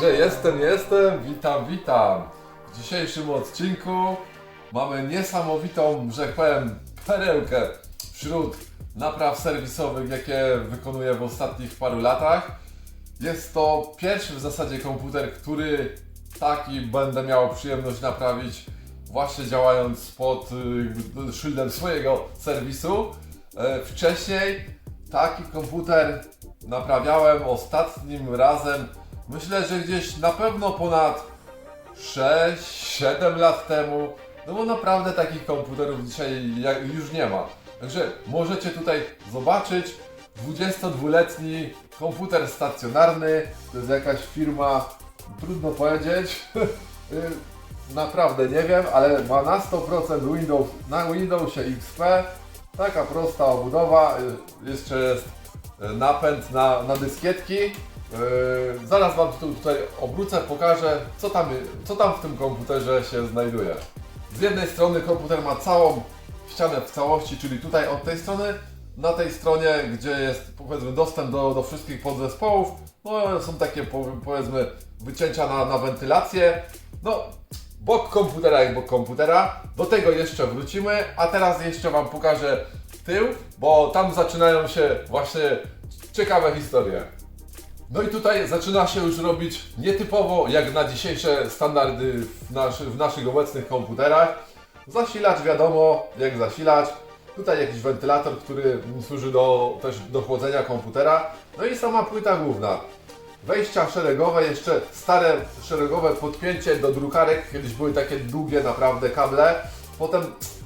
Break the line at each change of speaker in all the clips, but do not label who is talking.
Także jestem, jestem, witam, witam. W dzisiejszym odcinku mamy niesamowitą, że tak powiem, perełkę wśród napraw serwisowych, jakie wykonuję w ostatnich paru latach. Jest to pierwszy w zasadzie komputer, który taki będę miał przyjemność naprawić właśnie działając pod y, szyldem swojego serwisu. E, Wcześniej taki komputer naprawiałem ostatnim razem, myślę, że gdzieś na pewno ponad 6-7 lat temu. No bo naprawdę takich komputerów dzisiaj już nie ma. Także możecie tutaj zobaczyć 22-letni komputer stacjonarny. To jest jakaś firma, trudno powiedzieć. Y, Naprawdę nie wiem, ale ma na 100% Windows, na Windowsie XP. Taka prosta obudowa. y, Jeszcze jest napęd na, na dyskietki. Yy, zaraz Wam tu, tutaj obrócę, pokażę co tam, co tam w tym komputerze się znajduje. Z jednej strony komputer ma całą ścianę w całości, czyli tutaj od tej strony, na tej stronie, gdzie jest powiedzmy dostęp do, do wszystkich podzespołów, no są takie po- powiedzmy wycięcia na, na wentylację. No, bok komputera jak bok komputera. Do tego jeszcze wrócimy, a teraz jeszcze Wam pokażę tył, bo tam zaczynają się właśnie ciekawe historie. No i tutaj zaczyna się już robić nietypowo, jak na dzisiejsze standardy w, w naszych obecnych komputerach. Zasilacz wiadomo, jak zasilacz. Tutaj jakiś wentylator, który służy do, też do chłodzenia komputera. No i sama płyta główna. Wejścia szeregowe, jeszcze stare szeregowe podpięcie do drukarek. Kiedyś były takie długie naprawdę kable. Potem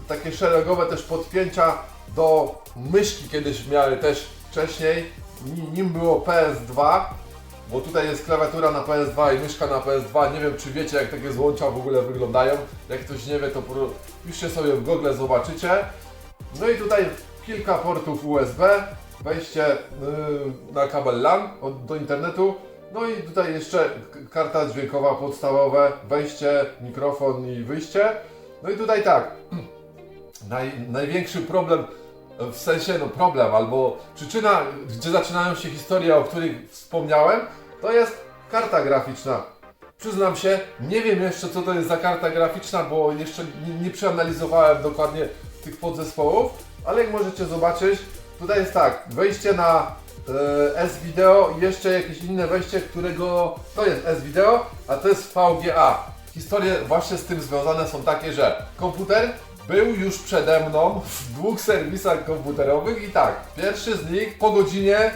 takie szeregowe też podpięcia do myszki kiedyś miały też wcześniej. Ni- Nim było PS2, bo tutaj jest klawiatura na PS2 i myszka na PS2. Nie wiem, czy wiecie, jak takie złącza w ogóle wyglądają. Jak ktoś nie wie, to piszcie sobie w Google, zobaczycie. No i tutaj kilka portów USB, wejście yy, na kabel LAN od, do internetu. No i tutaj jeszcze karta dźwiękowa podstawowe, wejście, mikrofon i wyjście. No i tutaj tak, naj, największy problem, w sensie no problem, albo przyczyna, gdzie zaczynają się historie, o których wspomniałem, to jest karta graficzna. Przyznam się, nie wiem jeszcze co to jest za karta graficzna, bo jeszcze nie, nie przeanalizowałem dokładnie tych podzespołów, ale jak możecie zobaczyć, tutaj jest tak, wejście na e, S-Video i jeszcze jakieś inne wejście, którego to jest S-Video, a to jest VGA. Historie właśnie z tym związane są takie, że komputer był już przede mną w dwóch serwisach komputerowych i tak, pierwszy z nich po godzinie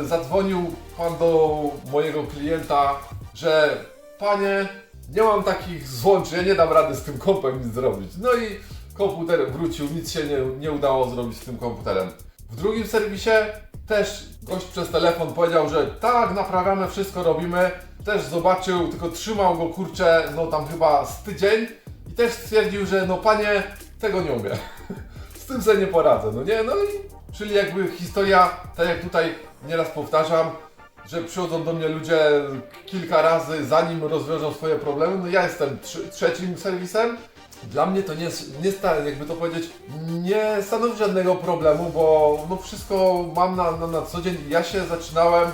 y, zadzwonił pan do mojego klienta, że panie, nie mam takich złączy, nie dam rady z tym kompem nic zrobić. No i komputer wrócił, nic się nie, nie udało zrobić z tym komputerem. W drugim serwisie też gość przez telefon powiedział, że tak, naprawiamy, wszystko robimy. Też zobaczył, tylko trzymał go kurczę, no tam chyba z tydzień i też stwierdził, że no panie, tego nie umiem. Z tym sobie nie poradzę, no nie? No i czyli jakby historia, tak jak tutaj nieraz powtarzam, że przychodzą do mnie ludzie kilka razy, zanim rozwiążą swoje problemy. No ja jestem trzy, trzecim serwisem. Dla mnie to nie, nie sta, jakby to powiedzieć, nie stanowi żadnego problemu, bo no wszystko mam na, na, na co dzień. Ja się zaczynałem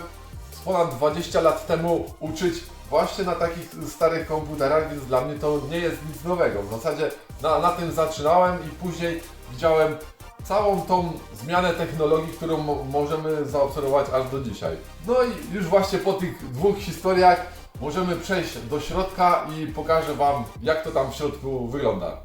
ponad 20 lat temu uczyć właśnie na takich starych komputerach, więc dla mnie to nie jest nic nowego. W zasadzie na, na tym zaczynałem i później widziałem całą tą zmianę technologii, którą mo- możemy zaobserwować aż do dzisiaj. No i już właśnie po tych dwóch historiach możemy przejść do środka i pokażę Wam, jak to tam w środku wygląda.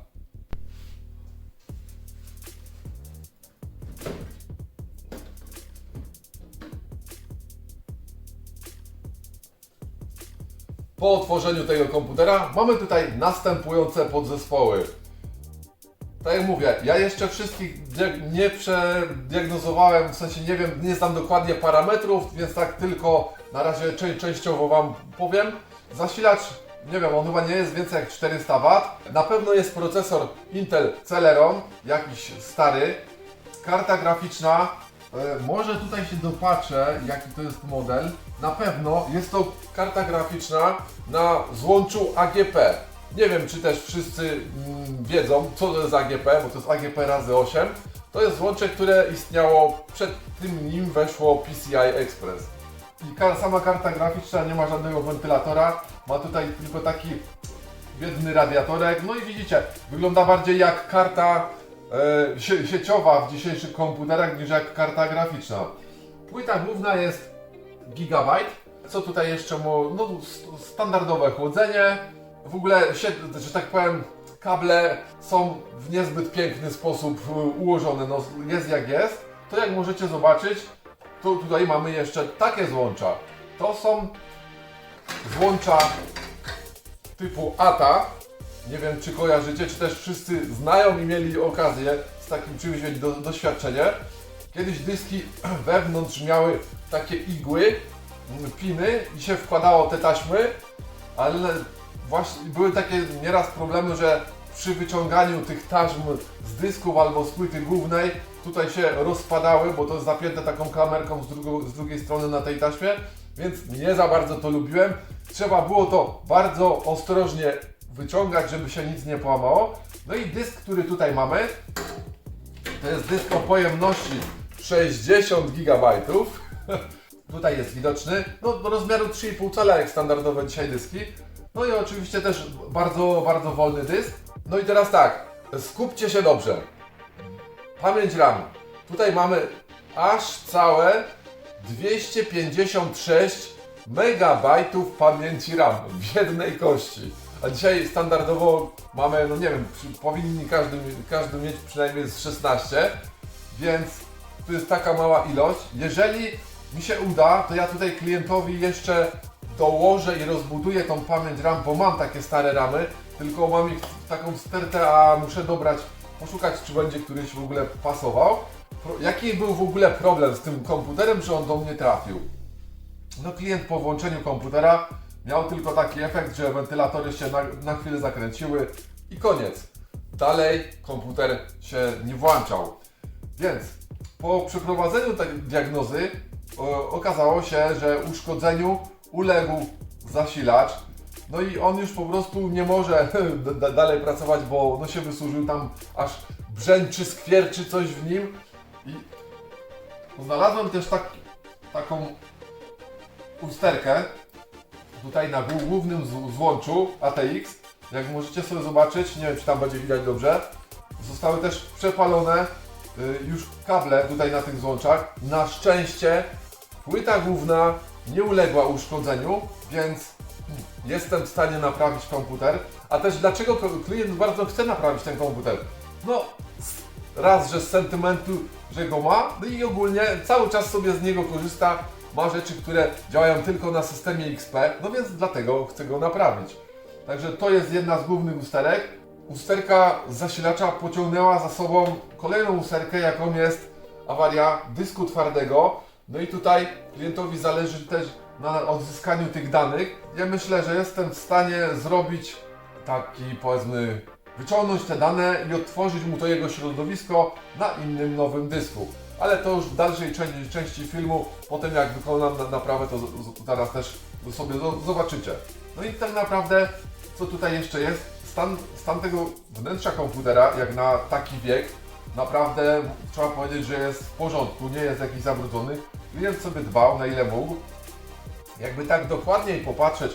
Po otworzeniu tego komputera mamy tutaj następujące podzespoły. Tak jak mówię, ja jeszcze wszystkich nie przediagnozowałem, w sensie nie wiem, nie znam dokładnie parametrów, więc tak tylko na razie czę- częściowo Wam powiem. Zasilacz, nie wiem, on chyba nie jest więcej jak 400 W. Na pewno jest procesor Intel Celeron, jakiś stary. Karta graficzna, e, może tutaj się dopatrzę, jaki to jest model. Na pewno jest to karta graficzna na złączu AGP. Nie wiem, czy też wszyscy mm, wiedzą, co to jest AGP, bo to jest AGP razy 8. To jest złącze, które istniało przed tym, nim weszło PCI Express. I sama karta graficzna nie ma żadnego wentylatora, ma tutaj tylko taki biedny radiatorek. No i widzicie, wygląda bardziej jak karta e, sie- sieciowa w dzisiejszych komputerach niż jak karta graficzna. Płyta główna jest gigabajt. Co tutaj jeszcze? Mo- no, st- standardowe chłodzenie. W ogóle, że tak powiem, kable są w niezbyt piękny sposób e, ułożone. No, jest jak jest. To jak możecie zobaczyć, to tutaj mamy jeszcze takie złącza. To są złącza typu ATA. Nie wiem, czy kojarzycie, czy też wszyscy znają i mieli okazję z takim czymś mieć do, doświadczenie. Kiedyś dyski wewnątrz miały takie igły, mm, piny i się wkładało te taśmy, ale właśnie były takie nieraz problemy, że przy wyciąganiu tych taśm z dysków albo z płyty głównej tutaj się rozpadały, bo to jest zapięte taką klamerką z, drugo, z drugiej strony na tej taśmie, więc nie za bardzo to lubiłem. Trzeba było to bardzo ostrożnie wyciągać, żeby się nic nie połamało. No i dysk, który tutaj mamy, to jest dysk o pojemności 60 GB. Tutaj jest widoczny, no do rozmiaru 3,5 cala jak standardowe dzisiaj dyski. No i oczywiście też bardzo, bardzo wolny dysk. No i teraz tak, skupcie się dobrze. Pamięć RAM. Tutaj mamy aż całe 256 megabajtów pamięci RAM w jednej kości. A dzisiaj standardowo mamy, no nie wiem, powinni każdy, każdy mieć przynajmniej z 16, więc to jest taka mała ilość. Jeżeli mi się uda, to ja tutaj klientowi jeszcze dołożę i rozbuduję tą pamięć RAM, bo mam takie stare ramy, tylko mam ich taką stertę, a muszę dobrać, poszukać, czy będzie któryś w ogóle pasował. Jaki był w ogóle problem z tym komputerem, że on do mnie trafił? No klient po włączeniu komputera miał tylko taki efekt, że wentylatory się na, na chwilę zakręciły i koniec. Dalej komputer się nie włączał. Więc po przeprowadzeniu tej diagnozy o, okazało się, że uszkodzeniu uległ zasilacz. No i on już po prostu nie może dalej pracować, bo no się wysłużył tam aż brzęczy, skwierczy coś w nim. I znalazłem też tak, taką usterkę tutaj na głó- głównym złączu ATX. Jak możecie sobie zobaczyć, nie wiem czy tam będzie widać dobrze, zostały też przepalone y, już kable tutaj na tych złączach. Na szczęście płyta główna nie uległa uszkodzeniu, więc jestem w stanie naprawić komputer. A też dlaczego klient bardzo chce naprawić ten komputer? No, raz, że z sentymentu, że go ma, no i ogólnie cały czas sobie z niego korzysta. Ma rzeczy, które działają tylko na systemie XP, no więc dlatego chce go naprawić. Także to jest jedna z głównych usterek. Usterka zasilacza pociągnęła za sobą kolejną usterkę, jaką jest awaria dysku twardego. No i tutaj klientowi zależy też na odzyskaniu tych danych. Ja myślę, że jestem w stanie zrobić taki, powiedzmy, wyciągnąć te dane i odtworzyć mu to jego środowisko na innym nowym dysku. Ale to już w dalszej części, części filmu, po tym jak wykonam na- naprawę, to zaraz też sobie zo- zobaczycie. No i tak naprawdę, co tutaj jeszcze jest, stan, stan tego wnętrza komputera, jak na taki wiek, naprawdę trzeba powiedzieć, że jest w porządku, nie jest jakiś zabrudzony. Klient sobie dbał na ile mógł. Jakby tak dokładniej popatrzeć,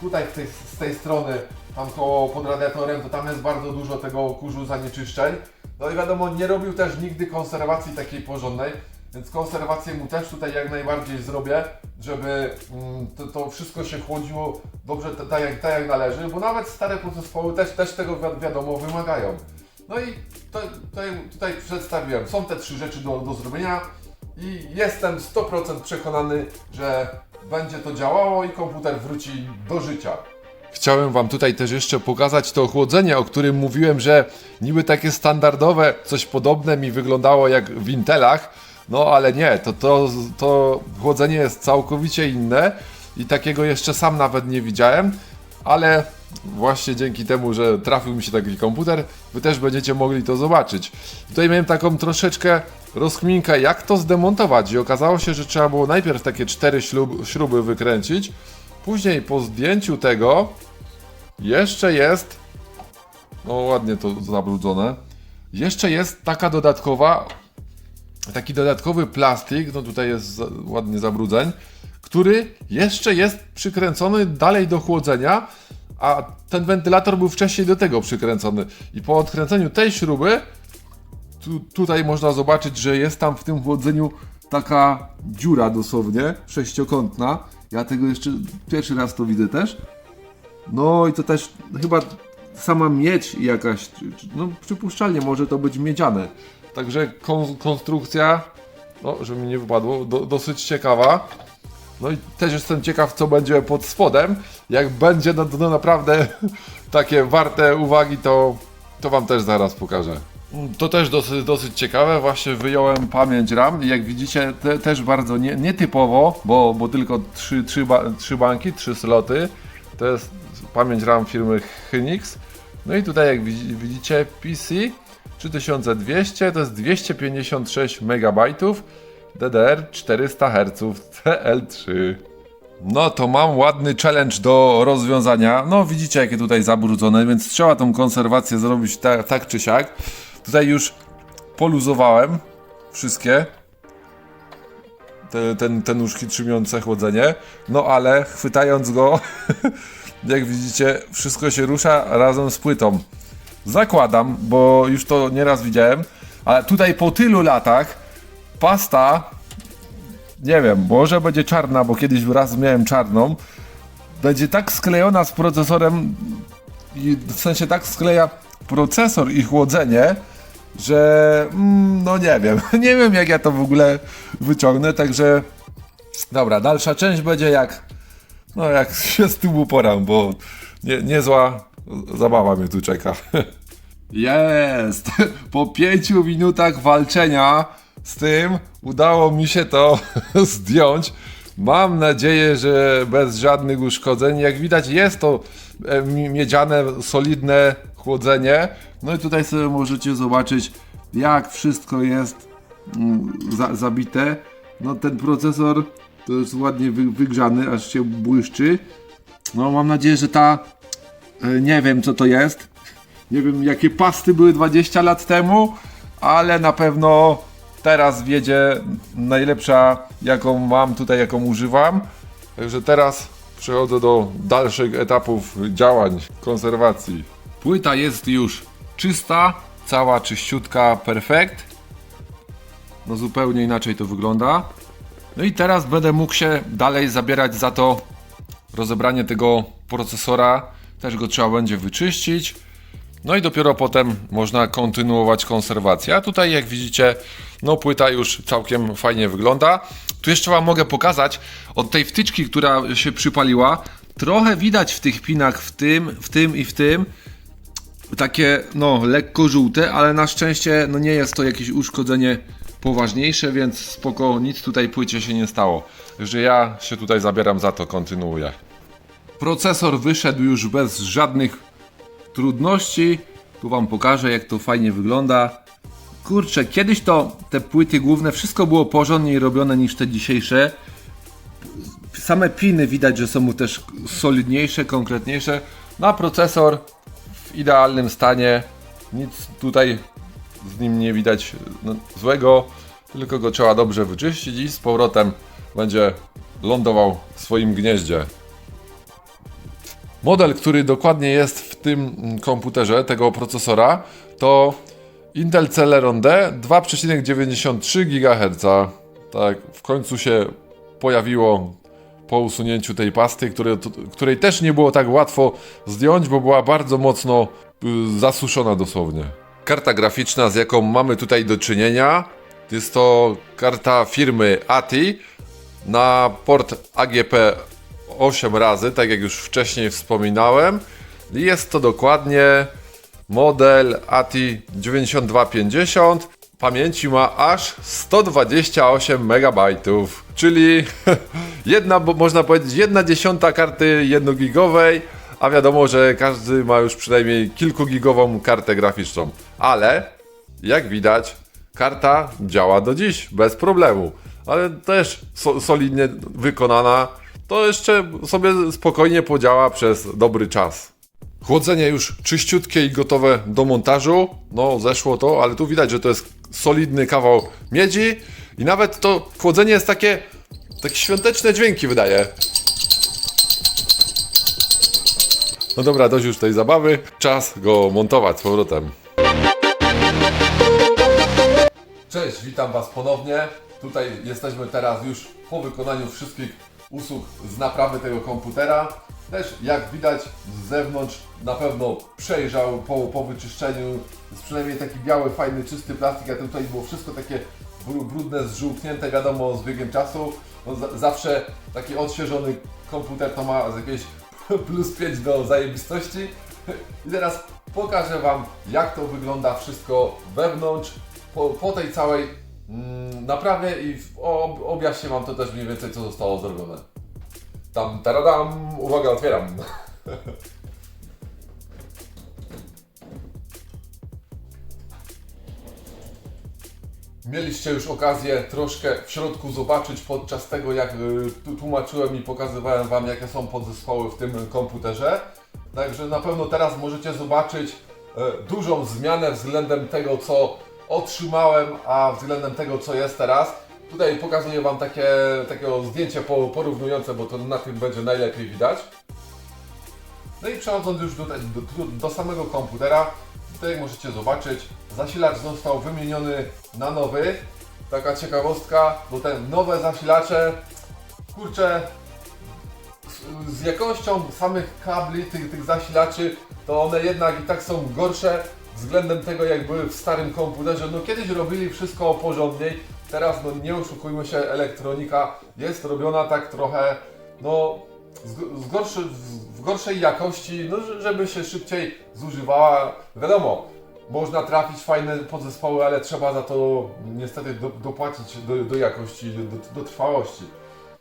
tutaj tej, z tej strony, tam koło pod radiatorem, to tam jest bardzo dużo tego kurzu zanieczyszczeń. No i wiadomo, nie robił też nigdy konserwacji takiej porządnej, więc konserwację mu też tutaj jak najbardziej zrobię, żeby mm, to, to wszystko się chłodziło dobrze, tak jak, tak jak należy, bo nawet stare podzespoły też, też tego wi- wiadomo wymagają. No i to, to tutaj przedstawiłem. Są te trzy rzeczy do, do zrobienia i jestem 100% przekonany, że będzie to działało i komputer wróci do życia. Chciałem Wam tutaj też jeszcze pokazać to chłodzenie, o którym mówiłem, że niby takie standardowe, coś podobne mi wyglądało jak w Intelach, no ale nie, to, to, to chłodzenie jest całkowicie inne i takiego jeszcze sam nawet nie widziałem, ale właśnie dzięki temu, że trafił mi się taki komputer, Wy też będziecie mogli to zobaczyć. Tutaj miałem taką troszeczkę rozkminkę, jak to zdemontować? I okazało się, że trzeba było najpierw takie cztery ślub, śruby wykręcić, później po zdjęciu tego jeszcze jest, no ładnie to zabrudzone, jeszcze jest taka dodatkowa, taki dodatkowy plastik, no tutaj jest ładnie zabrudzeń, który jeszcze jest przykręcony dalej do chłodzenia, a ten wentylator był wcześniej do tego przykręcony. I po odkręceniu tej śruby, tu, tutaj można zobaczyć, że jest tam w tym chłodzeniu taka dziura dosłownie, sześciokątna. Ja tego jeszcze pierwszy raz to widzę też. No i to też chyba sama miedź jakaś, no przypuszczalnie może to być miedziane. Także kon, konstrukcja, no żeby mi nie wypadło, do, dosyć ciekawa. No i też jestem ciekaw, co będzie pod spodem. Jak będzie no, to naprawdę takie warte uwagi, to, to Wam też zaraz pokażę. To też dosyć, dosyć ciekawe, właśnie wyjąłem pamięć RAM i jak widzicie te, też bardzo nie, nietypowo, bo, bo tylko trzy, trzy, ba, trzy banki, trzy sloty. To jest pamięć RAM firmy Hynix. No i tutaj jak widzi- widzicie PC 3200 to jest 256 MB DDR 400 Hz TL3. No to mam ładny challenge do rozwiązania. No widzicie jakie tutaj zabrudzone, więc trzeba tą konserwację zrobić ta, tak czy siak. Tutaj już poluzowałem wszystkie te, ten, te nóżki trzymiące chłodzenie. No ale chwytając go, jak widzicie, wszystko się rusza razem z płytą. Zakładam, bo już to nieraz widziałem, ale tutaj po tylu latach pasta, nie wiem, może będzie czarna, bo kiedyś raz miałem czarną, będzie tak sklejona z procesorem, w sensie tak skleja procesor i chłodzenie, że mm, no nie wiem, nie wiem jak ja to w ogóle wyciągnę, także dobra, dalsza część będzie jak no jak się z tym uporam, bo nie, niezła zabawa mnie tu czeka. Jest! Po pięciu minutach walczenia z tym udało mi się to zdjąć. Mam nadzieję, że bez żadnych uszkodzeń. Jak widać jest to e, mi- miedziane, solidne chłodzenie. No i tutaj sobie możecie zobaczyć jak wszystko jest mm, za, zabite. No ten procesor to jest ładnie wy, wygrzany, aż się błyszczy. No mam nadzieję, że ta e, nie wiem co to jest. Nie wiem jakie pasty były 20 lat temu, ale na pewno teraz wiedzie najlepsza jaką mam tutaj, jaką używam. Także teraz przechodzę do dalszych etapów działań konserwacji. Płyta jest już czysta, cała czyściutka, perfekt. No zupełnie inaczej to wygląda. No i teraz będę mógł się dalej zabierać za to rozebranie tego procesora. Też go trzeba będzie wyczyścić. No i dopiero potem można kontynuować konserwację. A tutaj jak widzicie, no płyta już całkiem fajnie wygląda. Tu jeszcze Wam mogę pokazać od tej wtyczki, która się przypaliła. Trochę widać w tych pinach, w tym, w tym i w tym, takie no lekko żółte, ale na szczęście no nie jest to jakieś uszkodzenie poważniejsze, więc spoko, nic tutaj płycie się nie stało. Także ja się tutaj zabieram za to, kontynuuję. Procesor wyszedł już bez żadnych trudności. Tu wam pokażę jak to fajnie wygląda. Kurczę, kiedyś to te płyty główne wszystko było porządniej robione niż te dzisiejsze. Same piny widać, że są też solidniejsze, konkretniejsze. Na procesor idealnym stanie. Nic tutaj z nim nie widać no, złego, tylko go trzeba dobrze wyczyścić i z powrotem będzie lądował w swoim gnieździe. Model, który dokładnie jest w tym mm, komputerze, tego procesora, to Intel Celeron D 2,93 GHz. Tak, w końcu się pojawiło po usunięciu tej pasty, które, której też nie było tak łatwo zdjąć, bo była bardzo mocno y, zasuszona dosłownie. Karta graficzna, z jaką mamy tutaj do czynienia, jest to karta firmy ATI na port AGP 8 razy, tak jak już wcześniej wspominałem. Jest to dokładnie model ATI 9250. Pamięci ma aż 128 MB, czyli jedna, bo można powiedzieć, jedna dziesiąta karty jednogigowej, a wiadomo, że każdy ma już przynajmniej kilkugigową kartę graficzną. Ale jak widać, karta działa do dziś bez problemu, ale też so, solidnie wykonana. To jeszcze sobie spokojnie podziała przez dobry czas. Chłodzenie już czyściutkie i gotowe do montażu. No, zeszło to, ale tu widać, że to jest solidny kawał miedzi i nawet to chłodzenie jest takie takie świąteczne dźwięki wydaje. No dobra, dość już tej zabawy. Czas go montować z powrotem. Cześć, witam Was ponownie. Tutaj jesteśmy teraz już po wykonaniu wszystkich usług z naprawy tego komputera. Też jak widać z zewnątrz na pewno przejrzał po, po wyczyszczeniu. Jest przynajmniej taki biały, fajny, czysty plastik, a tutaj było wszystko takie bru- brudne, zżółknięte, wiadomo, z biegiem czasu. No, za, zawsze taki odświeżony komputer to ma jakieś plus 5 do zajebistości. I teraz pokażę Wam, jak to wygląda wszystko wewnątrz, po, po tej całej mm, naprawie i ob, objaśnię Wam to też mniej więcej, co zostało zrobione. Tam, taradam, uwaga, otwieram. Mieliście już okazję troszkę w środku zobaczyć podczas tego, jak y, tłumaczyłem i pokazywałem Wam, jakie są podzespoły w tym komputerze. Także na pewno teraz możecie zobaczyć e, dużą zmianę względem tego, co otrzymałem, a względem tego, co jest teraz. Tutaj pokazuję Wam takie, takie zdjęcie po- porównujące, bo to na tym będzie najlepiej widać. No i przechodząc już do, do, do samego komputera, możecie zobaczyć, zasilacz został wymieniony na nowy. Taka ciekawostka, bo te nowe zasilacze, kurczę, z, z jakością samych kabli, tych, tych zasilaczy, to one jednak i tak są gorsze względem tego, jak były w starym komputerze. No kiedyś robili wszystko porządniej, teraz no nie oszukujmy się, elektronika jest robiona tak trochę, no z, gorszy, w, gorszej jakości, no że- żeby się szybciej zużywała. Wiadomo, można trafić fajne podzespoły, ale trzeba za to niestety do, dopłacić do, do jakości, do, do trwałości.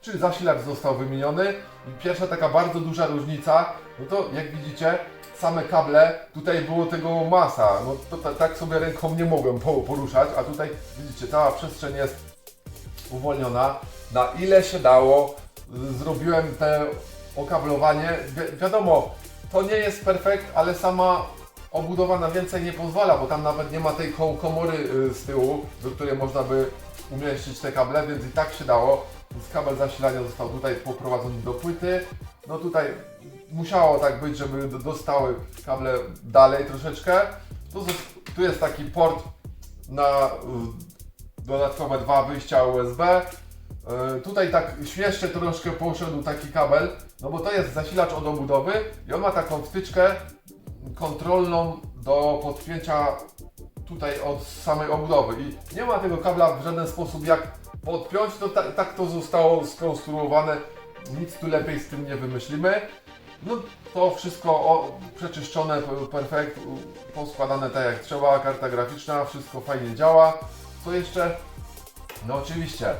Czyli zasilacz został wymieniony. I Pierwsza taka bardzo duża różnica, no to jak widzicie, same kable, tutaj było tego masa. No to ta, tak sobie ręką nie mogłem po, poruszać, a tutaj widzicie, cała przestrzeń jest uwolniona. Na ile się dało, zrobiłem te okablowanie. Wi wiadomo, to nie jest perfekt, ale sama obudowa na więcej nie pozwala, bo tam nawet nie ma tej ko komory y, z tyłu, do której można by umieścić te kable, więc i tak się dało. Więc kabel zasilania został tutaj poprowadzony do płyty. No tutaj musiało tak być, żeby do- dostały kable dalej troszeczkę. Tu, tu jest taki port na dodatkowe dwa wyjścia USB. Y, Tutaj tak śmiesznie troszkę poszedł taki kabel, no bo to jest zasilacz od obudowy i on ma taką wtyczkę kontrolną do podpięcia tutaj od samej obudowy i nie ma tego kabla w żaden sposób jak podpiąć, to ta, tak to zostało skonstruowane, nic tu lepiej z tym nie wymyślimy. No to wszystko o, przeczyszczone, perfekt, poskładane tak jak trzeba, karta graficzna, wszystko fajnie działa. Co jeszcze? No oczywiście, e,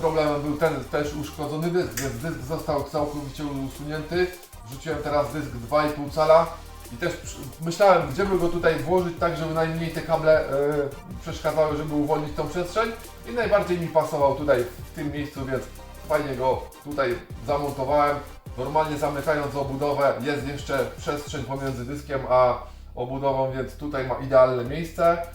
problemem był ten też uszkodzony dysk, więc dysk został całkowicie usunięty. Wrzuciłem teraz dysk 2,5 cala i też myślałem, gdzie by go tutaj włożyć tak, żeby najmniej te kable e, przeszkadzały, żeby uwolnić tą przestrzeń i najbardziej mi pasował tutaj w tym miejscu, więc fajnie go tutaj zamontowałem. Normalnie zamykając obudowę jest jeszcze przestrzeń pomiędzy dyskiem a obudową, więc tutaj ma idealne miejsce.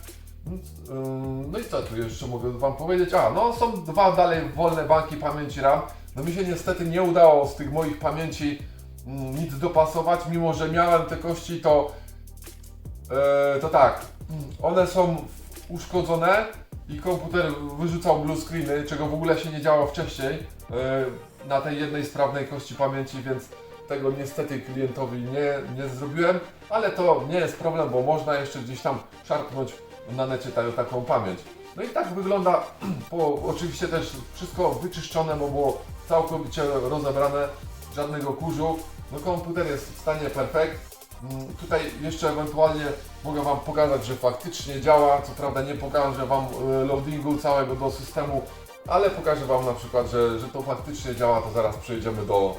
No i co tu jeszcze mogę Wam powiedzieć? A, no są dwa dalej wolne banki pamięci RAM. No mi się niestety nie udało z tych moich pamięci mm, nic dopasować, mimo że miałem te kości, to e, to tak, mm, one są uszkodzone i komputer wyrzucał blue screeny, czego w ogóle się nie działo wcześniej e, na tej jednej sprawnej kości pamięci, więc tego niestety klientowi nie, nie zrobiłem, ale to nie jest problem, bo można jeszcze gdzieś tam szarpnąć na necie ta, taką pamięć. No i tak wygląda, po, oczywiście też wszystko wyczyszczone, bo było całkowicie rozebrane, żadnego kurzu. No komputer jest w stanie perfekt. Mm, Tutaj jeszcze ewentualnie mogę Wam pokazać, że faktycznie działa. Co prawda nie pokażę Wam e, loadingu całego do systemu, ale pokażę Wam na przykład, że, że to faktycznie działa, to zaraz przejdziemy do,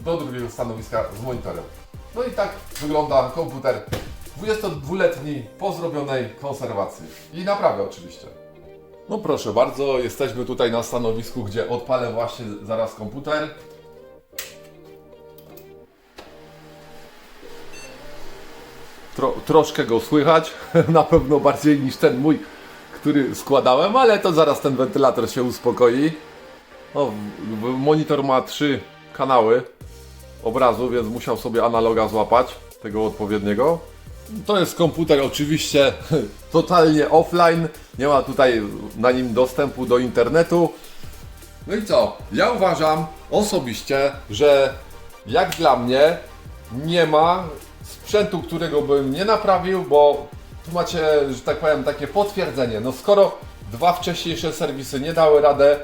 e, do drugiego stanowiska z monitorem. No i tak wygląda komputer 22-letni po zrobionej konserwacji. I naprawy oczywiście. No proszę bardzo, jesteśmy tutaj na stanowisku, gdzie odpalę właśnie zaraz komputer. Tro, troszkę go słychać, na pewno bardziej niż ten mój, który składałem, ale to zaraz ten wentylator się uspokoi. No, monitor ma trzy kanały obrazu, więc musiał sobie analoga złapać, tego odpowiedniego. To jest komputer oczywiście totalnie offline, nie ma tutaj na nim dostępu do internetu. No i co? Ja uważam osobiście, że jak dla mnie nie ma sprzętu, którego bym nie naprawił, bo tu macie, że tak powiem, takie potwierdzenie. No skoro dwa wcześniejsze serwisy nie dały radę,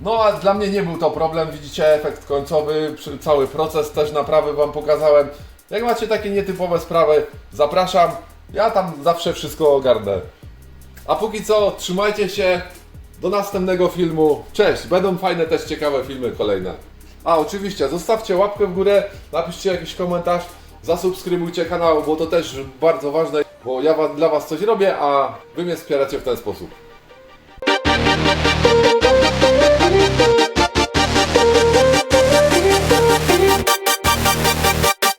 no a dla mnie nie był to problem, widzicie efekt końcowy, cały proces też naprawy Wam pokazałem. Jak macie takie nietypowe sprawy, zapraszam, ja tam zawsze wszystko ogarnę. A póki co, trzymajcie się, do następnego filmu, cześć, będą fajne też ciekawe filmy kolejne. A oczywiście, zostawcie łapkę w górę, napiszcie jakiś komentarz, zasubskrybujcie kanał, bo to też bardzo ważne, bo ja dla Was coś robię, a Wy mnie wspieracie w ten sposób.